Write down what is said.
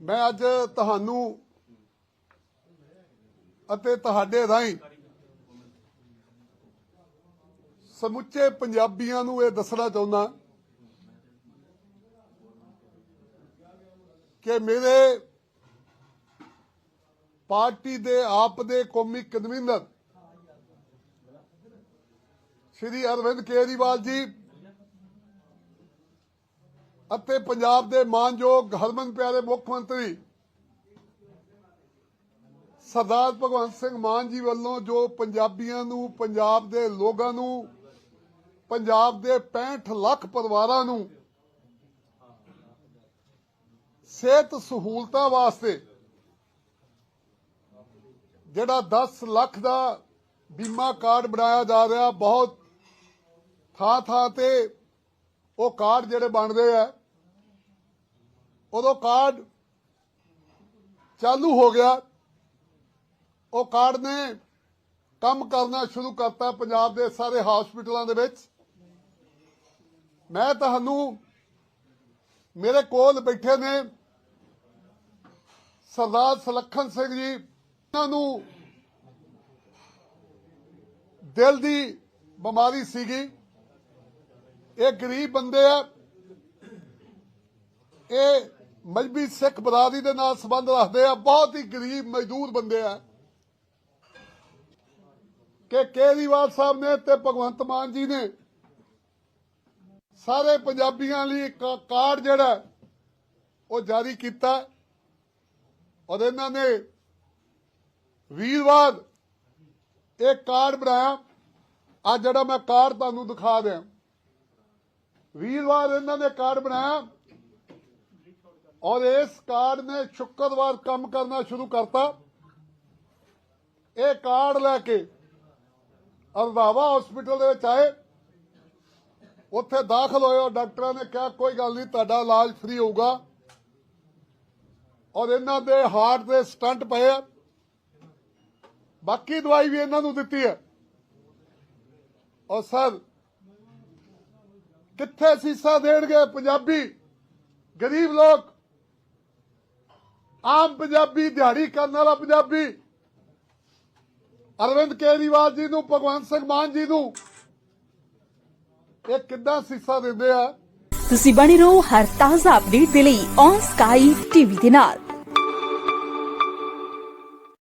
ਮੈਂ ਅੱਜ ਤੁਹਾਨੂੰ ਅਤੇ ਤੁਹਾਡੇ ਰਾਹੀਂ ਸਮੁੱਚੇ ਪੰਜਾਬੀਆਂ ਨੂੰ ਇਹ ਦੱਸਣਾ ਚਾਹੁੰਦਾ ਕਿ ਮੇਰੇ ਪਾਰਟੀ ਦੇ ਆਪ ਦੇ ਕੌਮੀ ਕਨਵੀਨਰ ਸ਼੍ਰੀ ਅਰਵਿੰਦ ਕੇਜਰੀਵਾਲ ਜੀ ਅਤੇ ਪੰਜਾਬ ਦੇ ਮਾਨਯੋਗ ਹਰਮਨ ਪਿਆਰੇ ਮੁੱਖ ਮੰਤਰੀ ਸਰਦਾਰ ਭਗਵੰਤ ਸਿੰਘ ਮਾਨ ਜੀ ਵੱਲੋਂ ਜੋ ਪੰਜਾਬੀਆਂ ਨੂੰ, ਪੰਜਾਬ ਦੇ ਲੋਕਾਂ ਨੂੰ, ਪੰਜਾਬ ਦੇ 65 ਲੱਖ ਪਰਿਵਾਰਾਂ ਨੂੰ ਸਿਹਤ ਸਹੂਲਤਾਂ ਵਾਸਤੇ ਜਿਹੜਾ 10 ਲੱਖ ਦਾ ਬੀਮਾ ਕਾਰਡ ਬਣਾਇਆ ਜਾ ਰਿਹਾ, ਬਹੁਤ ਥਾਂ ਥਾਂ ਤੇ ਉਹ ਕਾਰਡ ਜਿਹੜੇ ਬਣਦੇ ਆ ਉਦੋਂ ਕਾਰਡ ਚਾਲੂ ਹੋ ਗਿਆ। ਉਹ ਕਾਰਡ ਨੇ ਕੰਮ ਕਰਨਾ ਸ਼ੁਰੂ ਕਰਤਾ ਪੰਜਾਬ ਦੇ ਸਾਰੇ ਹਸਪੀਟਲਾਂ ਦੇ ਵਿੱਚ। ਮੈਂ ਤੁਹਾਨੂੰ ਮੇਰੇ ਕੋਲ ਬੈਠੇ ਨੇ ਸਰਦਾਰ ਸਲੱਖਣ ਸਿੰਘ ਜੀ। ਇਹਨਾਂ ਨੂੰ ਦਿਲ ਦੀ ਬਿਮਾਰੀ ਸੀਗੀ। ਇਹ ਗਰੀਬ ਬੰਦੇ ਆ। ਇਹ ਮਜਬੀ ਸਿੱਖ ਬਰਾਦਰੀ ਦੇ ਨਾਲ ਸੰਬੰਧ ਰੱਖਦੇ ਆ, ਬਹੁਤ ਹੀ ਗਰੀਬ ਮਜ਼ਦੂਰ ਬੰਦੇ ਆ। ਕਿ ਕੇਜਰੀਵਾਲ ਸਾਹਿਬ ਨੇ ਤੇ ਭਗਵੰਤ ਮਾਨ ਜੀ ਨੇ ਸਾਰੇ ਪੰਜਾਬੀਆਂ ਲਈ ਇੱਕ ਕਾਰਡ ਜਿਹੜਾ ਉਹ ਜਾਰੀ ਕੀਤਾ ਔਰ ਇਹਨਾਂ ਨੇ ਵੀਰਵਾਰ ਇਹ ਕਾਰਡ ਬਣਾਇਆ। ਆ ਜਿਹੜਾ ਮੈਂ ਕਾਰਡ ਤੁਹਾਨੂੰ ਦਿਖਾ ਦਿਆਂ ਵੀਰਵਾਰ ਇਹਨਾਂ ਨੇ ਕਾਰਡ ਬਣਾਇਆ। ਔਰ ਇਸ ਕਾਰਡ ਨੇ ਸ਼ੁੱਕਰਵਾਰ ਕੰਮ ਕਰਨਾ ਸ਼ੁਰੂ ਕਰਤਾ। ਇਹ ਕਾਰਡ ਲੈ ਕੇ ਰੰਧਾਵਾ ਹਸਪੀਟਲ ਦੇ ਵਿੱਚ ਆਏ। ਉੱਥੇ ਦਾਖਲ ਹੋਏ ਔਰ ਡਾਕਟਰਾਂ ਨੇ ਕਿਹਾ, ਕੋਈ ਗੱਲ ਨਹੀਂ, ਤੁਹਾਡਾ ਇਲਾਜ ਫ੍ਰੀ ਹੋਊਗਾ। ਔਰ ਇਹਨਾਂ ਦੇ ਹਾਰਟ ਦੇ ਸਟੰਟ ਪਏ ਬਾਕੀ ਦਵਾਈ ਵੀ ਇਹਨਾਂ ਨੂੰ ਦਿੱਤੀ ਹੈ। ਔਰ ਸਰ, ਕਿੱਥੇ ਸੀਸਾ ਦੇਣਗੇ ਪੰਜਾਬੀ, ਗਰੀਬ ਲੋਕ? ਆਮ ਪੰਜਾਬੀ ਦਿਹਾੜੀ ਕਰਨ ਵਾਲਾ ਪੰਜਾਬੀ। ਅਰਵਿੰਦ ਕੇਜਰੀਵਾਲ ਜੀ ਨੂੰ, ਭਗਵੰਤ ਸਿੰਘ ਮਾਨ ਜੀ ਨੂੰ। ਇਹ ਕਿੱਦਾਂ ਸੀਸਾ ਦਿੰਦੇ ਆ? ਤੁਸੀਂ ਬਣੇ ਰਹੋ ਹਰ ਤਾਜ਼ਾ ਅਪਡੇਟ ਦੇ ਲਈ ਔਨ ਸਕਾਈ ਟੀਵੀ ਦੇ ਨਾਲ।